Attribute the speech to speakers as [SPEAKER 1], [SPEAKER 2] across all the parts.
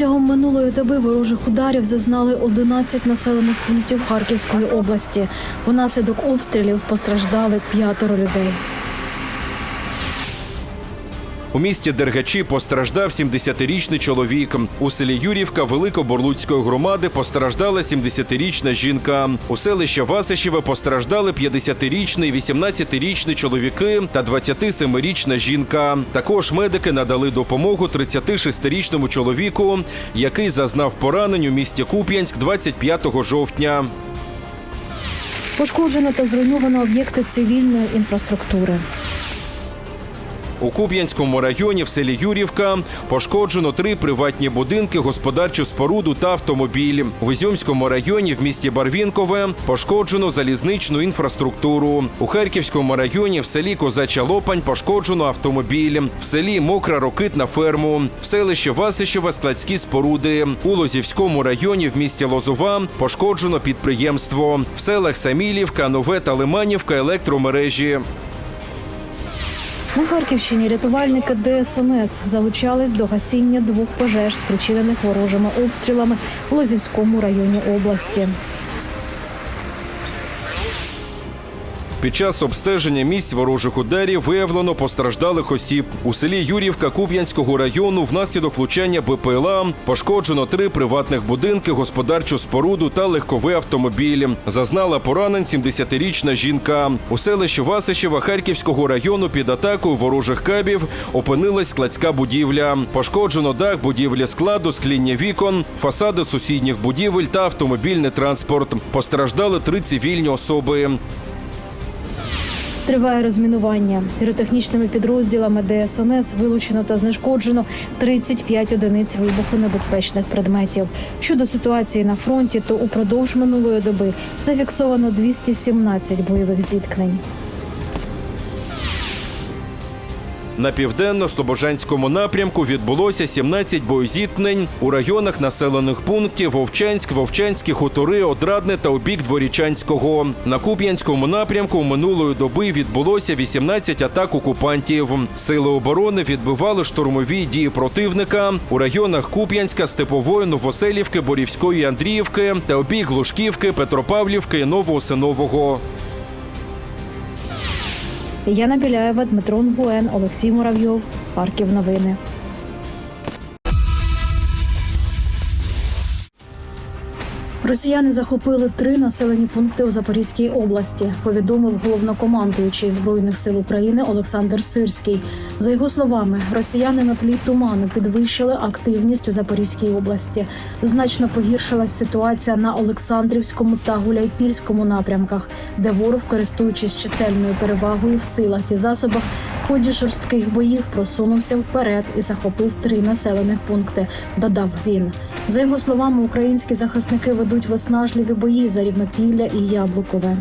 [SPEAKER 1] Протягом минулої доби ворожих ударів зазнали 11 населених пунктів Харківської області. Внаслідок обстрілів постраждали п'ятеро людей.
[SPEAKER 2] У місті Дергачі постраждав 70-річний чоловік. У селі Юрівка Великоборлуцької громади постраждала 70-річна жінка. У селищі Васишеве постраждали 50-річний, 18-річний чоловіки та 27-річна жінка. Також медики надали допомогу 36-річному чоловіку, який зазнав поранень у місті Куп'янськ 25 жовтня.
[SPEAKER 1] Пошкоджено та зруйновано об'єкти цивільної інфраструктури.
[SPEAKER 2] У Куп'янському районі в селі Юрівка пошкоджено три приватні будинки, господарчу споруду та автомобіль. В Ізюмському районі в місті Барвінкове пошкоджено залізничну інфраструктуру. У Харківському районі в селі Козача Лопань пошкоджено автомобіль. В селі Мокра Рокитна ферму. В селищі Васищеве складські споруди. У Лозівському районі в місті Лозова пошкоджено підприємство. В селах Самілівка, Нове та Лиманівка електромережі.
[SPEAKER 1] На Харківщині рятувальники ДСНС залучались до гасіння двох пожеж, спричинених ворожими обстрілами у Лозівському районі області.
[SPEAKER 2] Під час обстеження місць ворожих ударів виявлено постраждалих осіб. У селі Юрівка Куп'янського району внаслідок влучання БПЛА пошкоджено три приватних будинки, господарчу споруду та легковий автомобіль. Зазнала поранень 70-річна жінка. У селищі Васищева Харківського району під атакою ворожих кабів опинилась складська будівля. Пошкоджено дах будівлі складу, скління вікон, фасади сусідніх будівель та автомобільний транспорт. Постраждали три цивільні особи.
[SPEAKER 1] Триває розмінування. Піротехнічними підрозділами ДСНС вилучено та знешкоджено 35 одиниць вибухонебезпечних предметів. Щодо ситуації на фронті, то упродовж минулої доби зафіксовано 217 бойових зіткнень.
[SPEAKER 2] На південно-слобожанському напрямку відбулося 17 боєзіткнень у районах населених пунктів Вовчанськ, Вовчанські хутори, Одрадне та обік Дворічанського. На Куп'янському напрямку минулої доби відбулося 18 атак окупантів. Сили оборони відбивали штурмові дії противника у районах Куп'янська, Степової, Новоселівки, Борівської, Андріївки та обік Глушківки, Петропавлівки Новоосинового.
[SPEAKER 1] Яна Біляєва, Дмитро Нгуен, Олексій Муравйов. Харків новини. Росіяни захопили три населені пункти у Запорізькій області. Повідомив головнокомандуючий збройних сил України Олександр Сирський. За його словами, росіяни на тлі туману підвищили активність у Запорізькій області. Значно погіршилась ситуація на Олександрівському та Гуляйпільському напрямках, де ворог, користуючись чисельною перевагою в силах і засобах, ході жорстких боїв просунувся вперед і захопив три населених пункти. Додав він. За його словами, українські захисники ведуть виснажливі бої за рівнопілля і яблукове.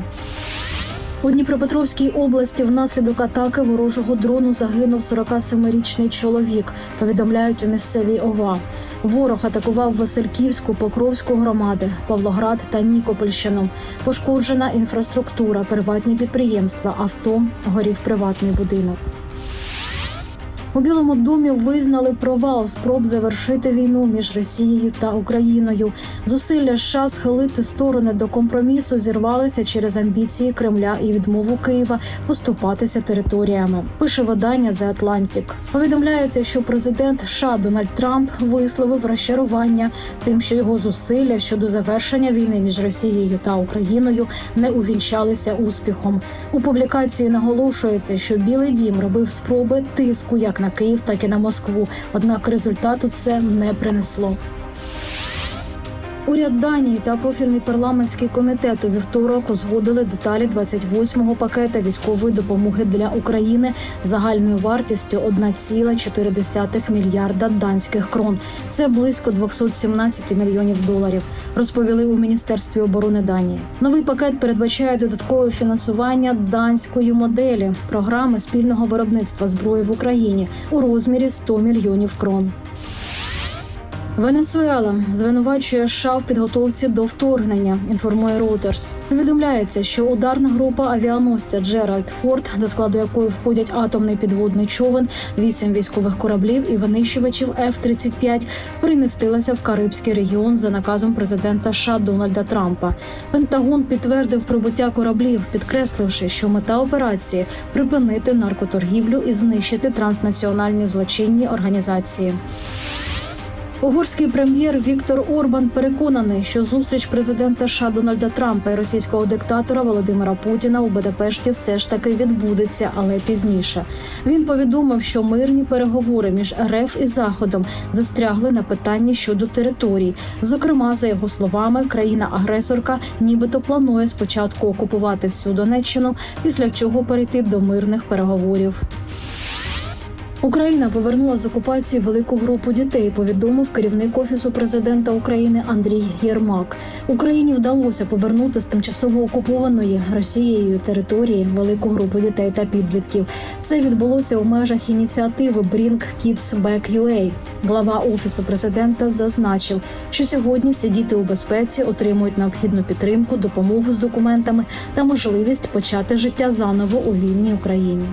[SPEAKER 1] У Дніпропетровській області внаслідок атаки ворожого дрону загинув 47-річний чоловік. Повідомляють у місцевій ОВА. Ворог атакував Васильківську, Покровську громади, Павлоград та Нікопольщину. Пошкоджена інфраструктура, приватні підприємства, авто, горів приватний будинок. У Білому домі визнали провал спроб завершити війну між Росією та Україною. Зусилля США схилити сторони до компромісу зірвалися через амбіції Кремля і відмову Києва поступатися територіями. Пише видання The Atlantic. Повідомляється, що президент США Дональд Трамп висловив розчарування тим, що його зусилля щодо завершення війни між Росією та Україною не увінчалися успіхом. У публікації наголошується, що Білий Дім робив спроби тиску як на Київ, так і на Москву. Однак результату це не принесло. Уряд Данії та профільний парламентський комітет у вівторок узгодили деталі 28-го пакета військової допомоги для України загальною вартістю 1,4 мільярда данських крон. Це близько 217 мільйонів доларів. Розповіли у міністерстві оборони Данії. Новий пакет передбачає додаткове фінансування данської моделі програми спільного виробництва зброї в Україні у розмірі 100 мільйонів крон. Венесуела звинувачує США в підготовці до вторгнення. Інформує Reuters. Повідомляється, що ударна група авіаносця Джеральд Форд, до складу якої входять атомний підводний човен, вісім військових кораблів і винищувачів F-35, перемістилася в Карибський регіон за наказом президента США Дональда Трампа. Пентагон підтвердив прибуття кораблів, підкресливши, що мета операції припинити наркоторгівлю і знищити транснаціональні злочинні організації. Угорський прем'єр Віктор Орбан переконаний, що зустріч президента США Дональда Трампа і російського диктатора Володимира Путіна у Будапешті все ж таки відбудеться, але пізніше. Він повідомив, що мирні переговори між РФ і Заходом застрягли на питанні щодо територій. Зокрема, за його словами, країна-агресорка нібито планує спочатку окупувати всю Донеччину, після чого перейти до мирних переговорів. Україна повернула з окупації велику групу дітей. Повідомив керівник офісу президента України Андрій Єрмак. Україні вдалося повернути з тимчасово окупованої Росією території велику групу дітей та підлітків. Це відбулося у межах ініціативи Bring Kids Back UA. Глава офісу президента зазначив, що сьогодні всі діти у безпеці отримують необхідну підтримку, допомогу з документами та можливість почати життя заново у вільній Україні.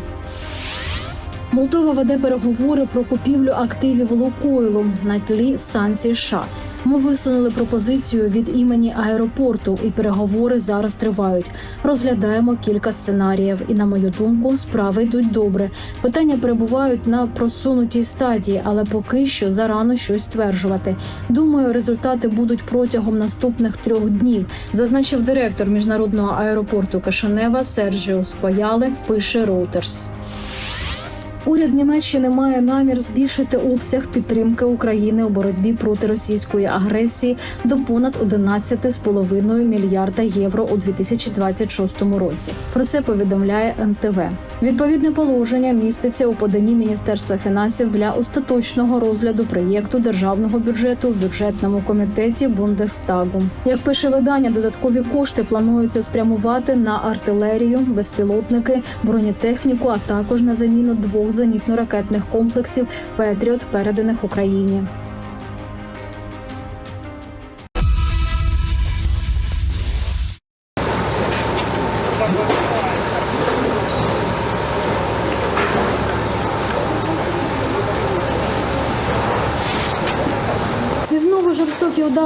[SPEAKER 1] Молдова веде переговори про купівлю активів Лукойлу на тлі санкцій США. Ми висунули пропозицію від імені аеропорту, і переговори зараз тривають. Розглядаємо кілька сценаріїв, і на мою думку, справи йдуть добре. Питання перебувають на просунутій стадії, але поки що зарано щось стверджувати. Думаю, результати будуть протягом наступних трьох днів, зазначив директор міжнародного аеропорту Кишинева Серджіо Спояли. Пише Reuters. Уряд Німеччини має намір збільшити обсяг підтримки України у боротьбі проти російської агресії до понад 11,5 мільярда євро у 2026 році. Про це повідомляє НТВ. Відповідне положення міститься у поданні Міністерства фінансів для остаточного розгляду проєкту державного бюджету в бюджетному комітеті Бундестагу. Як пише видання, додаткові кошти планується спрямувати на артилерію, безпілотники, бронетехніку, а також на заміну двох зенітно-ракетних комплексів Петріот, переданих Україні.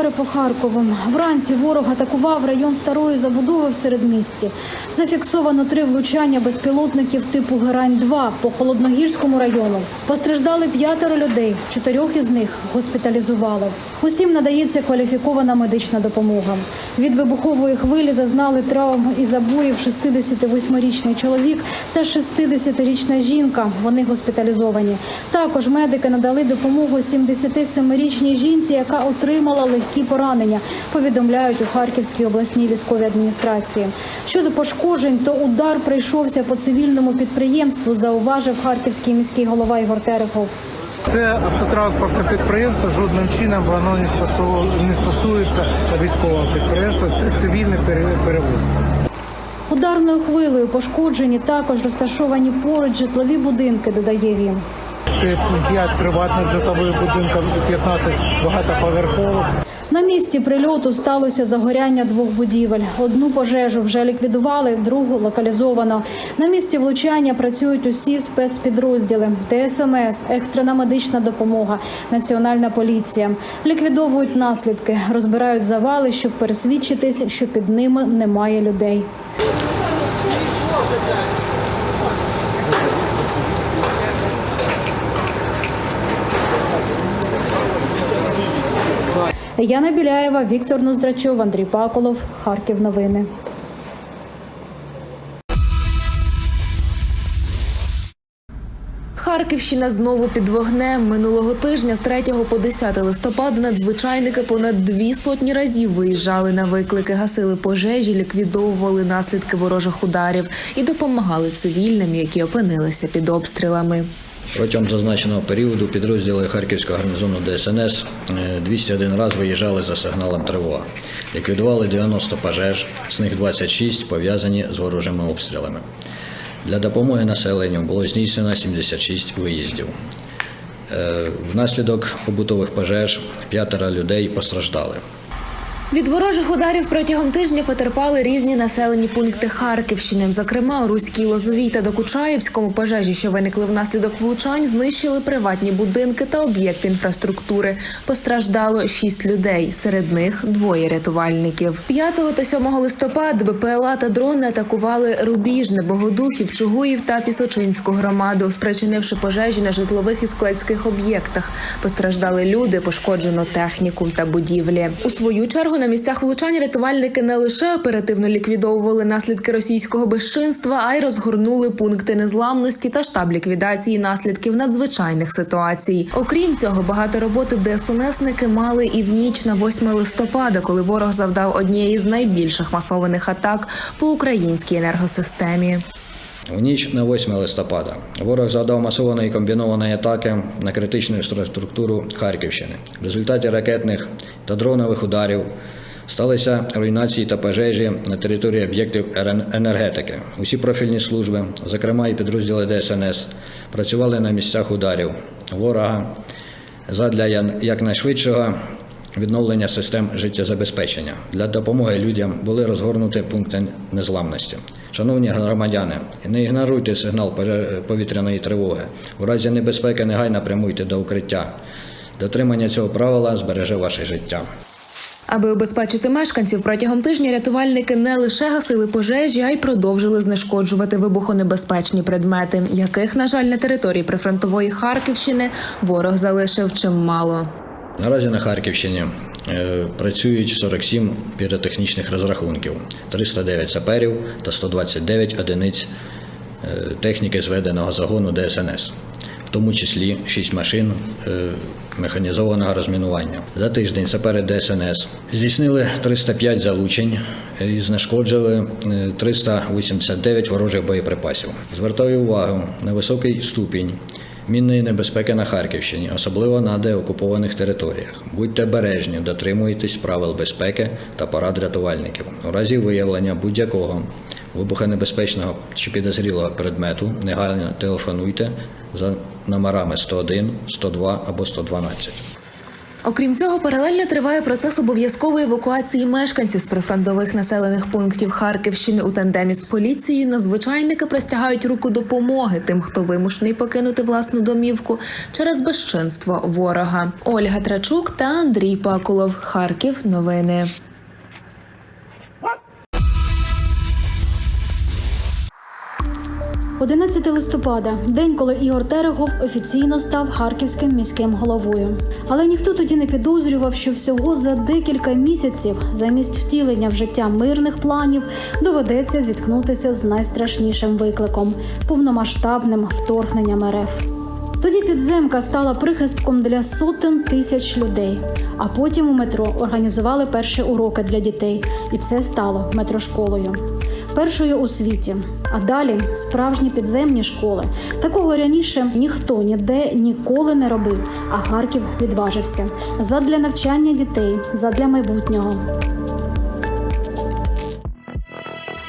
[SPEAKER 1] Удари по Харкову. Вранці ворог атакував район старої забудови в середмісті. Зафіксовано три влучання безпілотників типу Герань 2 по холодногірському району. Постраждали п'ятеро людей. Чотирьох із них госпіталізували. Усім надається кваліфікована медична допомога. Від вибухової хвилі зазнали травм і забоїв 68-річний чоловік та 60-річна жінка. Вони госпіталізовані. Також медики надали допомогу 77-річній жінці, яка отримала легкі поранення. Повідомляють у Харківській обласній військовій адміністрації. Щодо пошкоджень, то удар прийшовся по цивільному підприємству. Зауважив харківський міський голова Ігор Терехов.
[SPEAKER 3] Це автотранспортне підприємство, жодним чином воно не стосу- не стосується військового підприємства, це цивільний пере- перевоз.
[SPEAKER 1] Ударною хвилею пошкоджені також розташовані поруч житлові будинки, додає він.
[SPEAKER 3] Це 5 приватних житлових будинків і 15 багатоповерхових.
[SPEAKER 1] На місці прильоту сталося загоряння двох будівель. Одну пожежу вже ліквідували, другу локалізовано. На місці влучання працюють усі спецпідрозділи: ТСНС, екстрена медична допомога, національна поліція. Ліквідовують наслідки, розбирають завали, щоб пересвідчитись, що під ними немає людей. Яна Біляєва, Віктор Ноздрачов, Андрій Паколов, Харків. Новини.
[SPEAKER 4] Харківщина знову під вогнем. Минулого тижня з 3 по 10 листопада надзвичайники понад дві сотні разів виїжджали на виклики, гасили пожежі, ліквідовували наслідки ворожих ударів і допомагали цивільним, які опинилися під обстрілами.
[SPEAKER 5] Протягом зазначеного періоду підрозділи Харківського гарнізону ДСНС е, 201 раз виїжджали за сигналом тривога. Ліквідували 90 пожеж, з них 26 пов'язані з ворожими обстрілами. Для допомоги населенню було здійснено 76 виїздів. Е, Внаслідок побутових пожеж п'ятеро людей постраждали.
[SPEAKER 4] Від ворожих ударів протягом тижня потерпали різні населені пункти Харківщини. Зокрема, у Руській Лозовій та Докучаївському пожежі, що виникли внаслідок влучань, знищили приватні будинки та об'єкти інфраструктури. Постраждало шість людей, серед них двоє рятувальників. 5 та 7 листопада БПЛА та дрони атакували Рубіжне, Богодухів, Чугуїв та Пісочинську громаду, спричинивши пожежі на житлових і складських об'єктах. Постраждали люди, пошкоджено техніку та будівлі. У свою чергу на місцях влучань рятувальники не лише оперативно ліквідовували наслідки російського безчинства, а й розгорнули пункти незламності та штаб ліквідації наслідків надзвичайних ситуацій. Окрім цього, багато роботи ДСНСники мали і в ніч на 8 листопада, коли ворог завдав однієї з найбільших масованих атак по українській енергосистемі.
[SPEAKER 5] У ніч на 8 листопада ворог завдав масованої комбінованої атаки на критичну інфраструктуру Харківщини. В результаті ракетних та дронових ударів сталися руйнації та пожежі на території об'єктів енергетики. Усі профільні служби, зокрема і підрозділи ДСНС, працювали на місцях ударів ворога задля якнайшвидшого відновлення систем життєзабезпечення. Для допомоги людям були розгорнуті пункти незламності. Шановні громадяни, не ігноруйте сигнал повітряної тривоги. У разі небезпеки негайно прямуйте до укриття. Дотримання цього правила збереже ваше життя.
[SPEAKER 4] Аби убезпечити мешканців протягом тижня рятувальники не лише гасили пожежі, а й продовжили знешкоджувати вибухонебезпечні предмети, яких, на жаль, на території прифронтової Харківщини ворог залишив чимало.
[SPEAKER 5] Наразі на Харківщині працюють 47 піротехнічних розрахунків, 309 саперів та 129 одиниць е, техніки зведеного загону ДСНС, в тому числі 6 машин е, механізованого розмінування. За тиждень сапери ДСНС здійснили 305 залучень і знешкоджили е, 389 ворожих боєприпасів. Звертаю увагу на високий ступінь Мінної небезпеки на Харківщині, особливо на деокупованих територіях. Будьте бережні, дотримуйтесь правил безпеки та порад рятувальників. У разі виявлення будь-якого вибухонебезпечного чи підозрілого предмету негайно телефонуйте за номерами 101, 102 або 112.
[SPEAKER 4] Окрім цього, паралельно триває процес обов'язкової евакуації мешканців з прифронтових населених пунктів Харківщини у тандемі з поліцією. Надзвичайники простягають руку допомоги тим, хто вимушений покинути власну домівку через безчинство ворога. Ольга Трачук та Андрій Пакулов. Харків. Новини.
[SPEAKER 1] – 11 листопада, день, коли Ігор Терехов офіційно став харківським міським головою. Але ніхто тоді не підозрював, що всього за декілька місяців, замість втілення в життя мирних планів, доведеться зіткнутися з найстрашнішим викликом повномасштабним вторгненням РФ. Тоді підземка стала прихистком для сотень тисяч людей. А потім у метро організували перші уроки для дітей, і це стало метрошколою. Першою у світі. А далі справжні підземні школи. Такого раніше ніхто ніде ніколи не робив. А Харків відважився задля навчання дітей, задля майбутнього.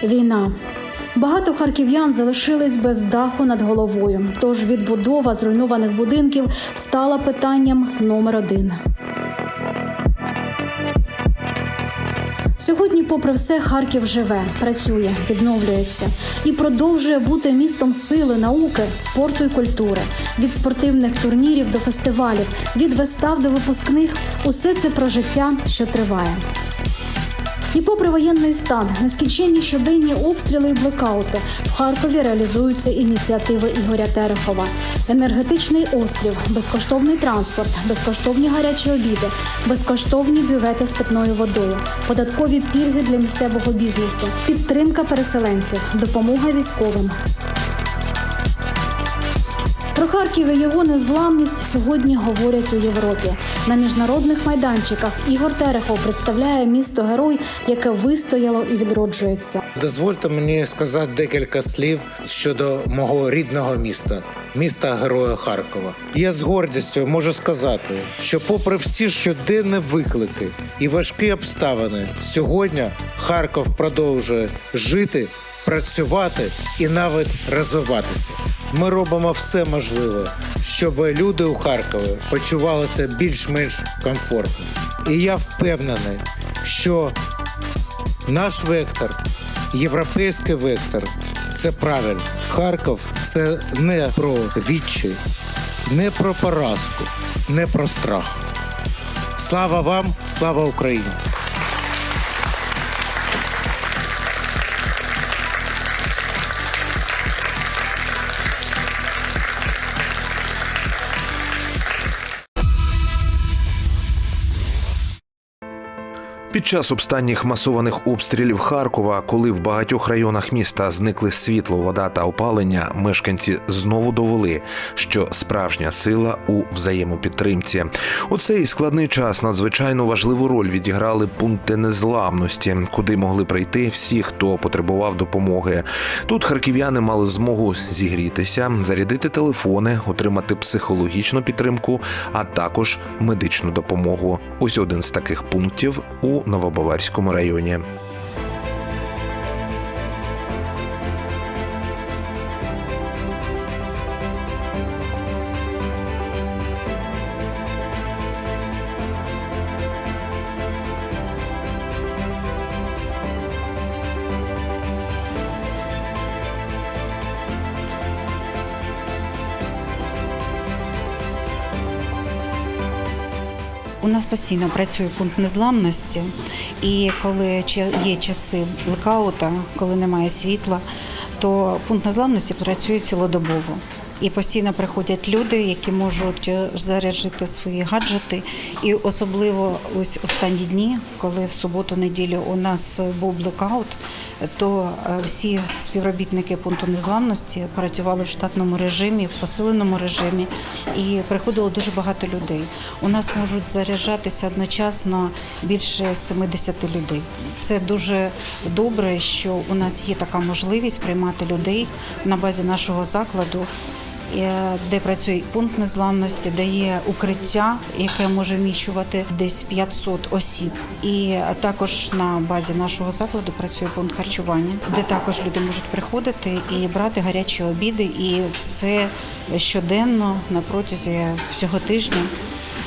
[SPEAKER 1] Війна. Багато харків'ян залишились без даху над головою. Тож відбудова зруйнованих будинків стала питанням номер один. Сьогодні, попри все, Харків живе, працює, відновлюється і продовжує бути містом сили, науки, спорту і культури. Від спортивних турнірів до фестивалів, від вистав до випускних усе це про життя, що триває. І попри воєнний стан, нескінченні щоденні обстріли і блекаути в Харкові реалізуються ініціативи Ігоря Терехова. Енергетичний острів, безкоштовний транспорт, безкоштовні гарячі обіди, безкоштовні бювети з питною водою, податкові пільги для місцевого бізнесу, підтримка переселенців, допомога військовим. Про Харків і його незламність сьогодні говорять у Європі. На міжнародних майданчиках Ігор Терехов представляє місто герой, яке вистояло і відроджується.
[SPEAKER 3] Дозвольте мені сказати декілька слів щодо мого рідного міста, міста Героя Харкова. Я з гордістю можу сказати, що, попри всі щоденні виклики і важкі обставини, сьогодні Харків продовжує жити, працювати і навіть розвиватися. Ми робимо все можливе, щоб люди у Харкові почувалися більш-менш комфортно. І я впевнений, що наш вектор, європейський вектор, це правильно. Харків це не про відчай, не про поразку, не про страх. Слава вам, слава Україні!
[SPEAKER 6] Під час останніх масованих обстрілів Харкова, коли в багатьох районах міста зникли світло, вода та опалення, мешканці знову довели, що справжня сила у взаємопідтримці. У цей складний час надзвичайно важливу роль відіграли пункти незламності, куди могли прийти всі, хто потребував допомоги. Тут харків'яни мали змогу зігрітися, зарядити телефони, отримати психологічну підтримку, а також медичну допомогу. Ось один з таких пунктів у Новобаварському районі.
[SPEAKER 7] Постійно працює пункт незламності, і коли є часи блекаута, коли немає світла, то пункт незламності працює цілодобово. І постійно приходять люди, які можуть е, заряджити свої гаджети. І особливо ось останні дні, коли в суботу-неділю у нас був блекаут, то е, всі співробітники пункту незламності працювали в штатному режимі, в посиленому режимі, і приходило дуже багато людей. У нас можуть заряджатися одночасно більше 70 людей. Це дуже добре, що у нас є така можливість приймати людей на базі нашого закладу. Е, Де працює пункт незламності, де є укриття, яке може вміщувати десь 500 осіб. І також на базі нашого закладу працює пункт харчування, де також люди можуть приходити і брати гарячі обіди. І це щоденно на протязі всього тижня.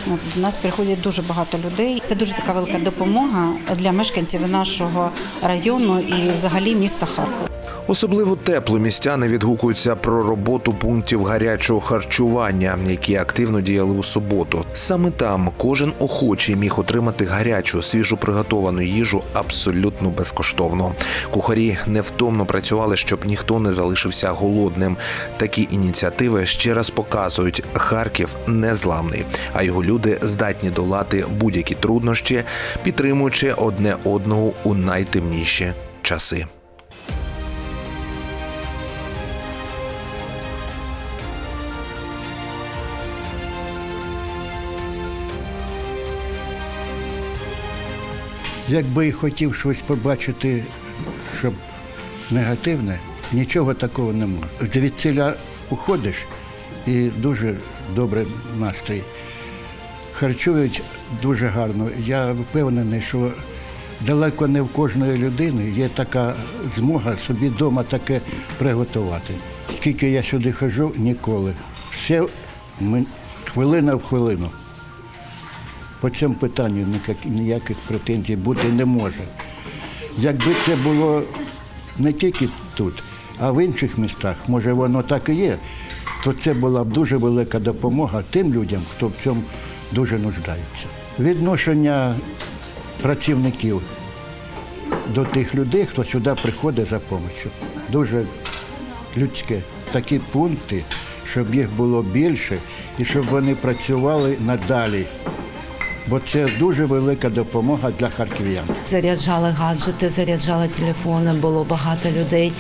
[SPEAKER 7] До нас приходять дуже багато людей. Це дуже така велика допомога для мешканців нашого району і взагалі міста Харкова.
[SPEAKER 6] Особливо тепло містяни відгукуються про роботу пунктів гарячого харчування, які активно діяли у суботу. Саме там кожен охочий міг отримати гарячу, свіжо приготовану їжу абсолютно безкоштовно. Кухарі невтомно працювали, щоб ніхто не залишився голодним. Такі ініціативи ще раз показують, Харків незламний, а його люди здатні долати будь-які труднощі, підтримуючи одне одного у найтемніші часи.
[SPEAKER 8] Якби і хотів щось побачити, щоб негативне, нічого такого немає. Звідсіля уходиш і дуже добрий настрій. Харчують дуже гарно. Я впевнений, що далеко не в кожної людини є така змога собі вдома таке приготувати. Скільки я сюди хожу, ніколи. Все хвилина в хвилину. По цьому питанню ніяких претензій бути не може. Якби це було не тільки тут, а в інших містах, може воно так і є, то це була б дуже велика допомога тим людям, хто в цьому дуже нуждається. Відношення працівників до тих людей, хто сюди приходить за допомогою, дуже людське. Такі пункти, щоб їх було більше і щоб вони працювали надалі бо це дуже велика допомога для харків'ян.
[SPEAKER 9] Заряджали гаджети, заряджали телефони, було багато людей,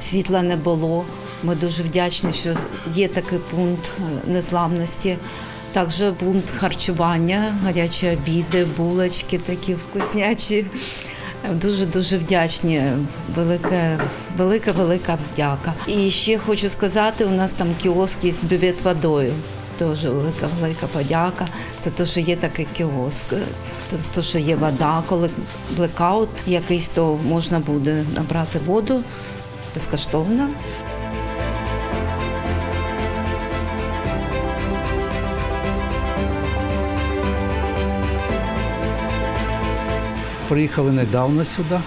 [SPEAKER 9] світла не було. Ми дуже вдячні, що є такий пункт е, незламності. Також пункт харчування, гарячі обіди, булочки такі вкуснячі. Дуже дуже вдячні. Велика, велика, велика вдяка. І ще хочу сказати, у нас там кіоск є з бювет водою теж велика велика подяка. за те, що є такий кіоск, те, що є вода, коли блекаут якийсь, то можна буде набрати воду безкоштовно.
[SPEAKER 10] Приїхали недавно сюди.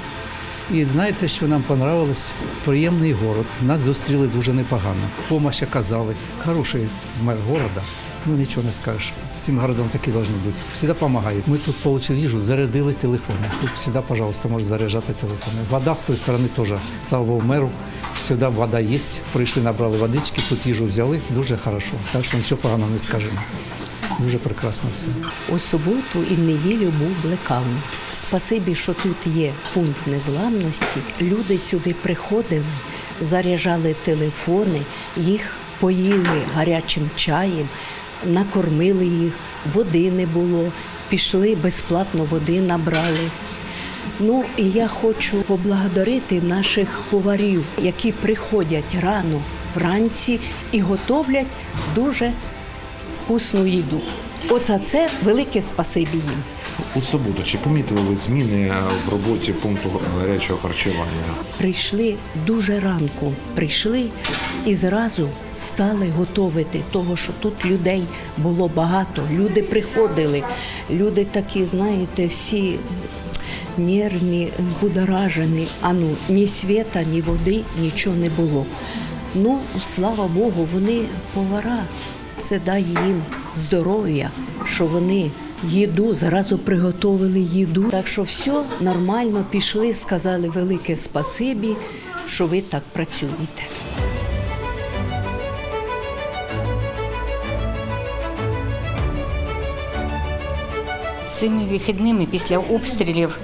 [SPEAKER 10] І знаєте, що нам понравилось? Приємний город. Нас зустріли дуже непогано. Помощь оказали. Хороший мер города. Ну нічого не скажеш. Всім городам такі повинні бути. Всі допомагають. Ми тут отримали їжу, зарядили телефони. Тут завжди, пожалуйста, можна заряджати телефони. Вода з тої сторони теж. Слава Богу, меру. Сюди вода є. Прийшли, набрали водички, тут їжу взяли. Дуже хорошо. Так що нічого поганого не скажемо. Дуже прекрасно все.
[SPEAKER 11] У суботу і в неділю був блекаут. Спасибі, що тут є пункт незламності. Люди сюди приходили, заряджали телефони, їх поїли гарячим чаєм, накормили їх, води не було, пішли безплатно води набрали. Ну і я хочу поблагодарити наших поварів, які приходять рано вранці і готовлять дуже вкусну їду. Оце це велике спасибі їм.
[SPEAKER 6] У суботу чи помітили ви зміни в роботі пункту гарячого харчування?
[SPEAKER 11] Прийшли дуже ранку, прийшли і зразу стали готувати, того, що тут людей було багато. Люди приходили, люди такі, знаєте, всі нервні, збудоражені. А ну ні світа, ні води, нічого не було. Ну, слава Богу, вони повара. Це дає їм здоров'я, що вони їду зразу приготовили їду. Так що все нормально пішли, сказали велике спасибі, що ви так працюєте.
[SPEAKER 12] Цими вихідними після обстрілів,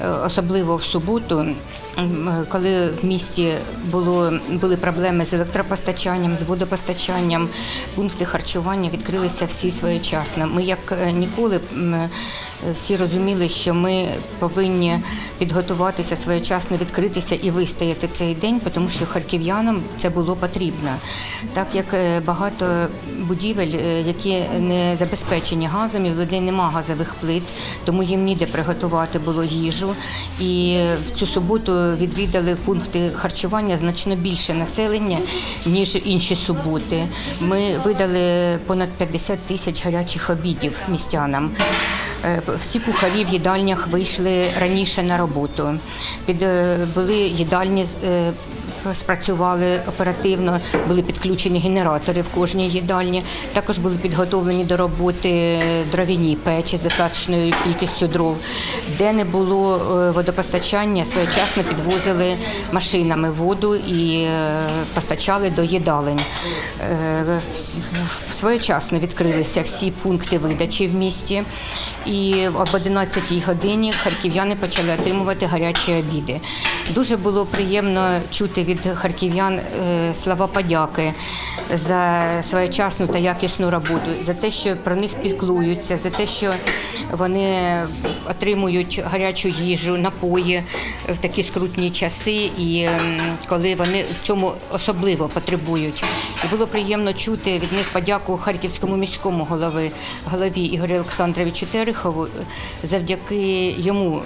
[SPEAKER 12] е, особливо в суботу, коли в місті було, були проблеми з електропостачанням, з водопостачанням, пункти харчування відкрилися всі своєчасно. Ми, як е, ніколи, е, всі розуміли, що ми повинні підготуватися своєчасно, відкритися і вистояти цей день, тому що харків'янам це було потрібно. Так як е, багато будівель, е, які не забезпечені газом, і в людей нема газових плит, тому їм ніде приготувати було їжу. І в цю суботу відвідали пункти харчування значно більше населення, ніж інші суботи. Ми видали понад 50 тисяч гарячих обідів містянам. Е, Всі кухарі в їдальнях вийшли раніше на роботу. Під е, були їдальні е, спрацювали оперативно, були підключені генератори в кожній їдальні. Також були підготовлені до роботи дровяні печі з достатньою кількістю дров. Де не було е, водопостачання, своєчасно підвозили машинами воду і е, постачали до їдалень. Е, Своєчасно відкрилися всі пункти видачі в місті. І об 11 годині харків'яни почали отримувати гарячі обіди. Дуже було приємно чути від харків'ян е, слова подяки за своєчасну та якісну роботу, за те, що про них піклуються, за те, що вони отримують гарячу їжу, напої в такі скрутні часи, і коли вони в цьому особливо потребують. І було приємно чути від них подяку харківському міському голови голові Ігорю Олександровичу Терехову. Завдяки йому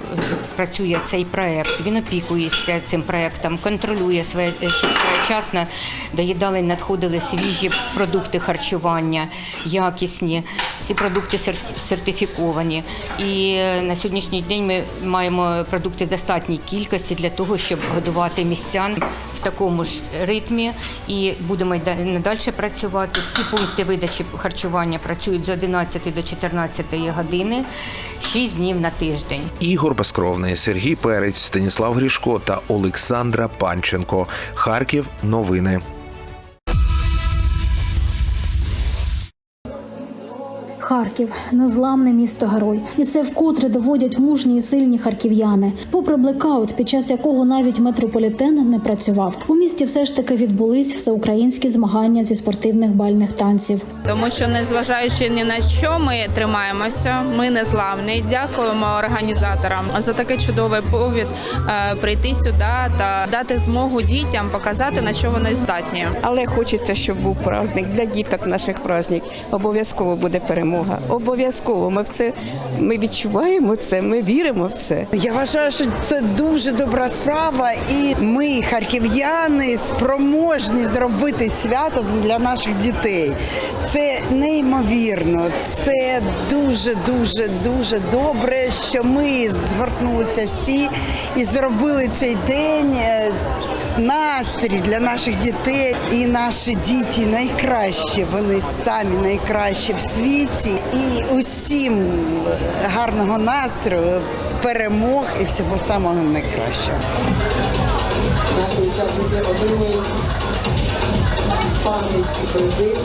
[SPEAKER 12] працює цей проект. Він опікується цим проектом, контролює своє, щоб своєчасно до їдалень надходили свіжі продукти харчування, якісні. Всі продукти сертифіковані. І е, на сьогоднішній день ми маємо продукти в достатній кількості для того, щоб годувати містян такому ж ритмі. І будемо надалі працювати. Всі пункти видачі харчування працюють з 11 до 14 години, 6 днів на тиждень.
[SPEAKER 6] Ігор Безкровний, Сергій Перець, Станіслав Грішко та Олександра Панченко. Харків. Новини.
[SPEAKER 1] Харків незламне місто герой, і це вкотре доводять мужні і сильні харків'яни. Попри блекаут, під час якого навіть метрополітен не працював, у місті все ж таки відбулись всеукраїнські змагання зі спортивних бальних танців.
[SPEAKER 13] Тому що, незважаючи ні на що, ми тримаємося, ми незламні. Дякуємо організаторам за такий чудовий повід е, прийти сюди та дати змогу дітям показати на що вони здатні.
[SPEAKER 14] Але хочеться, щоб був праздник для діток наших праздник. Обов'язково буде перемога. Перемога. Обов'язково. Ми в це ми відчуваємо це, ми віримо в це.
[SPEAKER 15] Я вважаю, що це дуже добра справа, і ми, харків'яни, спроможні зробити свято для наших дітей. Це неймовірно. Це дуже, дуже, дуже добре, що ми згортнулися всі і зробили цей день. Настрій для наших дітей і наші діти найкращі. Вони самі найкращі в світі. І усім гарного настрою, перемог і всього самого найкращого.
[SPEAKER 16] Наші учасники отримують пам'ятні призи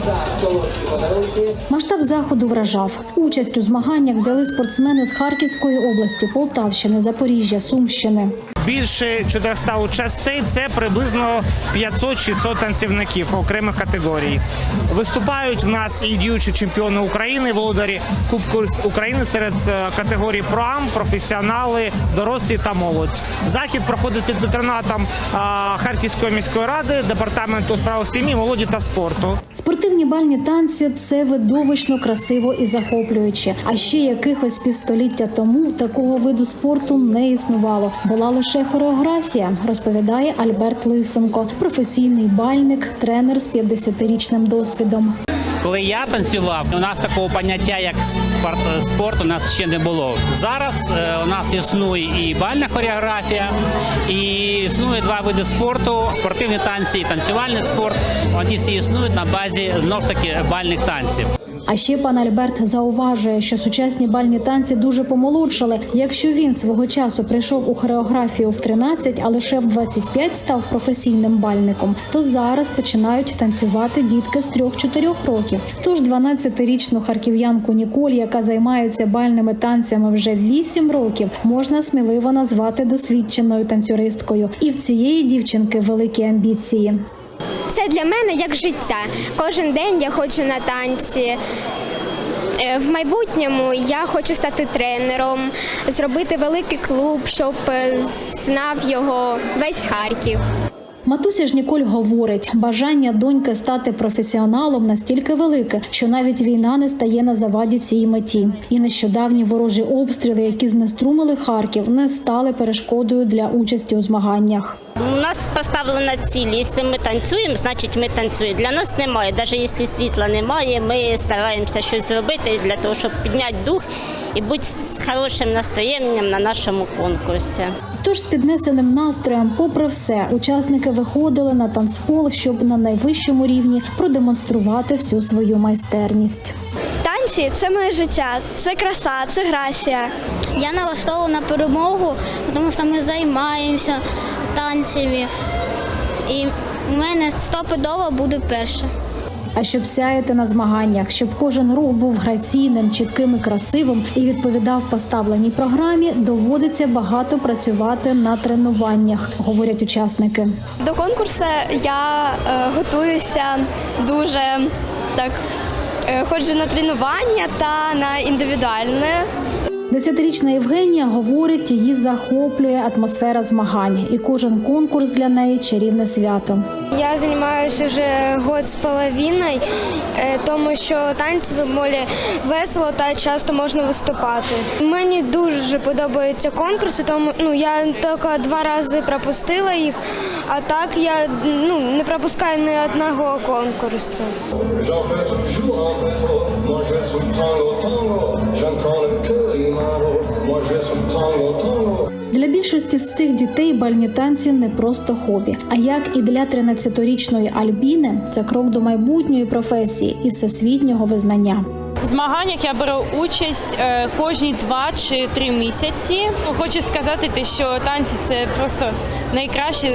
[SPEAKER 16] подарунки.
[SPEAKER 1] Масштаб заходу вражав. Участь у змаганнях взяли спортсмени з Харківської області, Полтавщини, Запоріжжя, Сумщини.
[SPEAKER 17] Більше 400 участей це приблизно 500-600 танцівників окремих категорій. Виступають в нас і діючі чемпіони України, володарі Кубку України серед е, категорій проам, професіонали, дорослі та молодь. Захід проходить під патронатом Харківської міської ради, департаменту справ сім'ї, молоді та спорту.
[SPEAKER 1] Спортивні бальні танці це видовищно красиво і захоплююче. А ще якихось півстоліття тому такого виду спорту не існувало. Була лише хореографія, розповідає Альберт Лисенко, професійний бальник, тренер з 50-річним досвідом.
[SPEAKER 18] Коли я танцював, у нас такого поняття як спорт, у нас ще не було. Зараз е, у нас існує і бальна хореографія, і існує два види спорту: спортивні танці і танцювальний спорт. Вони всі існують на базі знов ж таки бальних танців.
[SPEAKER 1] А ще пан Альберт зауважує, що сучасні бальні танці дуже помолодшали. Якщо він свого часу прийшов у хореографію в 13, а лише в 25 став професійним бальником, то зараз починають танцювати дітки з 3-4 років. Тож 12-річну харків'янку Ніколь, яка займається бальними танцями вже 8 років, можна сміливо назвати досвідченою танцюристкою. І в цієї дівчинки великі амбіції.
[SPEAKER 19] Це для мене як життя. Кожен день я ходжу на танці. Е, В майбутньому я хочу стати тренером, зробити великий клуб, щоб е, знав його весь Харків.
[SPEAKER 1] Матуся ж Ніколь говорить, бажання доньки стати професіоналом настільки велике, що навіть війна не стає на заваді цій меті. І нещодавні ворожі обстріли, які знеструмили Харків, не стали перешкодою для участі у змаганнях.
[SPEAKER 20] У нас поставлена ціль. Якщо ми танцюємо, значить ми танцюємо. Для нас немає. Навіть якщо світла немає, ми стараємося щось зробити для того, щоб підняти дух і бути з хорошим настроєнням на нашому конкурсі.
[SPEAKER 1] Тож з піднесеним настроєм, попри все, учасники виходили на танцпол, щоб на найвищому рівні продемонструвати всю свою майстерність.
[SPEAKER 21] Танці це моє життя, це краса, це грація.
[SPEAKER 19] Я налаштована на перемогу, тому що ми займаємося танцями. І у мене стопудово буде перше.
[SPEAKER 1] А щоб сяяти на змаганнях, щоб кожен рух був граційним, чітким і красивим і відповідав поставленій програмі, доводиться багато працювати на тренуваннях, говорять учасники.
[SPEAKER 21] До конкурсу я е, готуюся дуже так. е, Ходжу на тренування та на індивідуальне.
[SPEAKER 1] Десятирічна Євгенія говорить, її захоплює атмосфера змагань, і кожен конкурс для неї чарівне свято.
[SPEAKER 21] Я займаюся вже год з половиною, е, тому що танці доволі весело та часто можна виступати. Мені дуже подобаються конкурси, тому ну я тільки два рази пропустила їх, а так я ну не пропускаю ні одного конкурсу.
[SPEAKER 22] J'en fais toujours peu trop. Moi je suis tango tango.
[SPEAKER 1] Для більшості з цих дітей бальні танці не просто хобі. А як і для 13-річної Альбіни, це крок до майбутньої професії і всесвітнього визнання.
[SPEAKER 23] В змаганнях я беру участь е, кожні два чи три місяці. Хочу сказати, те, що танці це просто найкраще,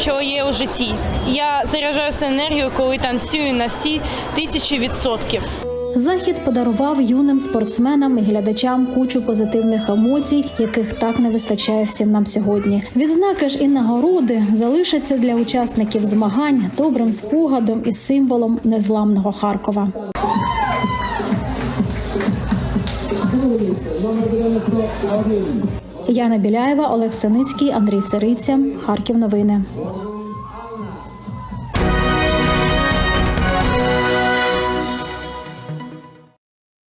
[SPEAKER 23] що є у житті. Я заряджаюся енергією, коли танцюю на всі тисячі відсотків.
[SPEAKER 1] Захід подарував юним спортсменам і глядачам кучу позитивних емоцій, яких так не вистачає всім нам сьогодні. Відзнаки ж і нагороди залишаться для учасників змагань добрим спогадом і символом незламного Харкова. Яна Біляєва, Олег Саницький, Андрій Сириця. Харків. Новини.